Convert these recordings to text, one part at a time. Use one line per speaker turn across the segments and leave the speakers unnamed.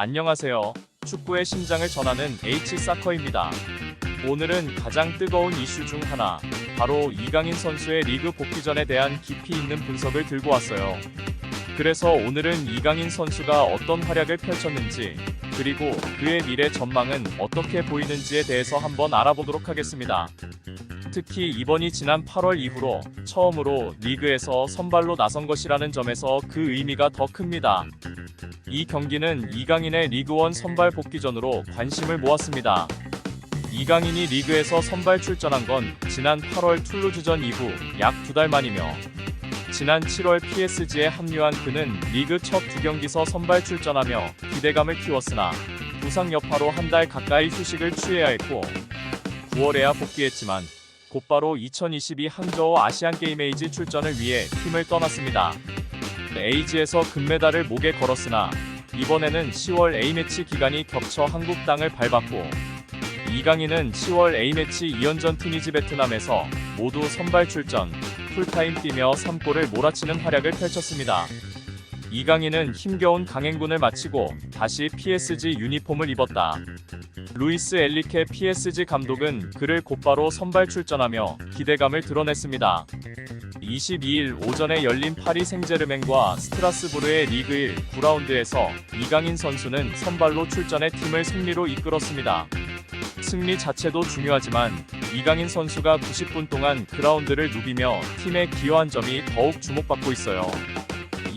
안녕하세요. 축구의 심장을 전하는 H사커입니다. 오늘은 가장 뜨거운 이슈 중 하나, 바로 이강인 선수의 리그 복귀전에 대한 깊이 있는 분석을 들고 왔어요. 그래서 오늘은 이강인 선수가 어떤 활약을 펼쳤는지, 그리고 그의 미래 전망은 어떻게 보이는지에 대해서 한번 알아보도록 하겠습니다. 특히 이번이 지난 8월 이후로 처음으로 리그에서 선발로 나선 것이라는 점에서 그 의미가 더 큽니다. 이 경기는 이강인의 리그원 선발 복귀전으로 관심을 모았습니다. 이강인이 리그에서 선발 출전한 건 지난 8월 툴루즈전 이후 약 두 달 만이며 지난 7월 PSG에 합류한 그는 리그 첫 두 경기서 선발 출전하며 기대감을 키웠으나 부상 여파로 한 달 가까이 휴식을 취해야 했고 9월에야 복귀했지만 곧바로 2022 항저우 아시안게임 에이지 출전을 위해 팀을 떠났습니다. 에이지에서 금메달을 목에 걸었으나 이번에는 10월 A매치 기간이 겹쳐 한국 땅을 밟았고 이강인은 10월 A매치 2연전 티니지 베트남에서 모두 선발 출전, 풀타임 뛰며 3골을 몰아치는 활약을 펼쳤습니다. 이강인은 힘겨운 강행군을 마치고 다시 PSG 유니폼을 입었다. 루이스 엘리케 PSG 감독은 그를 곧바로 선발 출전하며 기대감을 드러냈습니다. 22일 오전에 열린 파리 생제르맹과 스트라스부르의 리그 1 9라운드에서 이강인 선수는 선발로 출전해 팀을 승리로 이끌었습니다. 승리 자체도 중요하지만 이강인 선수가 90분 동안 그라운드를 누비며 팀에 기여한 점이 더욱 주목받고 있어요.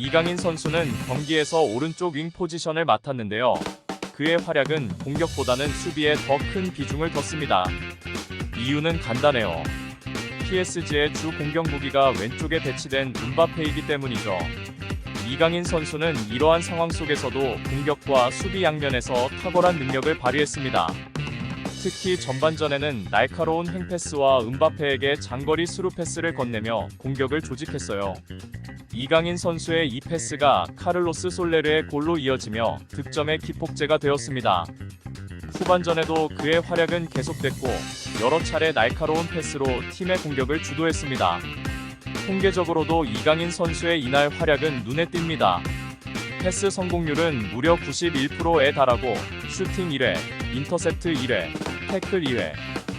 이강인 선수는 경기에서 오른쪽 윙 포지션을 맡았는데요. 그의 활약은 공격보다는 수비에 더 큰 비중을 뒀습니다. 이유는 간단해요. PSG의 주 공격 무기가 왼쪽에 배치된 음바페이기 때문이죠. 이강인 선수는 이러한 상황 속에서도 공격과 수비 양면에서 탁월한 능력을 발휘했습니다. 특히 전반전에는 날카로운 횡패스와 음바페에게 장거리 스루 패스를 건네며 공격을 조직했어요. 이강인 선수의 이 패스가 카를로스 솔레르의 골로 이어지며 득점의 기폭제가 되었습니다. 후반전에도 그의 활약은 계속됐고 여러 차례 날카로운 패스로 팀의 공격을 주도했습니다. 통계적으로도 이강인 선수의 이날 활약은 눈에 띕니다. 패스 성공률은 무려 91%에 달하고 슈팅 1회, 인터셉트 1회, 태클 2회,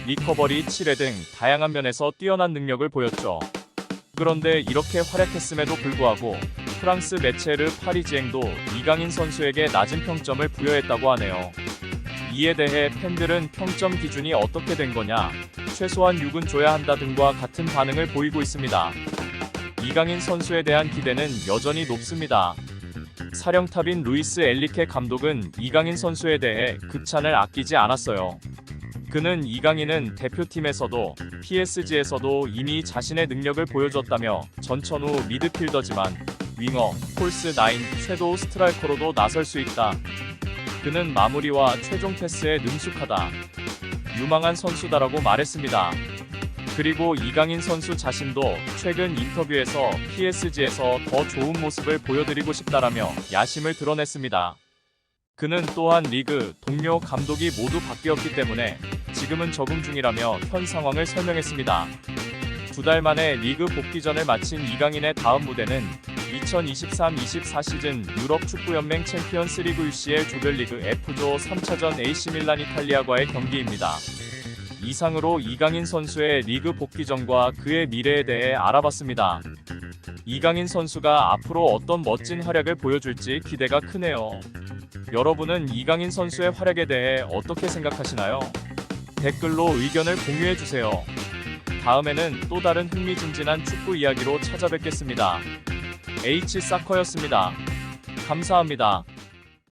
리커버리 7회 등 다양한 면에서 뛰어난 능력을 보였죠. 그런데 이렇게 활약했음에도 불구하고 프랑스 메체르 파리지앵도 이강인 선수에게 낮은 평점을 부여했다고 하네요. 이에 대해 팬들은 평점 기준이 어떻게 된 거냐, 최소한 6은 줘야 한다 등과 같은 반응을 보이고 있습니다. 이강인 선수에 대한 기대는 여전히 높습니다. 사령탑인 루이스 엘리케 감독은 이강인 선수에 대해 극찬을 아끼지 않았어요. 그는 이강인은 대표팀에서도 PSG에서도 이미 자신의 능력을 보여줬다며 전천 후 미드필더지만 윙어, 폴스 9, 섀도우 스트라이커로도 나설 수 있다. 그는 마무리와 최종 패스에 능숙하다. 유망한 선수다라고 말했습니다. 그리고 이강인 선수 자신도 최근 인터뷰에서 PSG에서 더 좋은 모습을 보여드리고 싶다라며 야심을 드러냈습니다. 그는 또한 리그, 동료, 감독이 모두 바뀌었기 때문에 지금은 적응 중이라며 현 상황을 설명했습니다. 두 달 만에 리그 복귀전을 마친 이강인의 다음 무대는 2023-24 시즌 유럽 축구연맹 챔피언스 리그 UCL 조별리그 F조 3차전 AC 밀란 이탈리아과의 경기입니다. 이상으로 이강인 선수의 리그 복귀전과 그의 미래에 대해 알아봤습니다. 이강인 선수가 앞으로 어떤 멋진 활약을 보여줄지 기대가 크네요. 여러분은 이강인 선수의 활약에 대해 어떻게 생각하시나요? 댓글로 의견을 공유해 주세요. 다음에는 또 다른 흥미진진한 축구 이야기로 찾아뵙겠습니다. H사커였습니다. 감사합니다.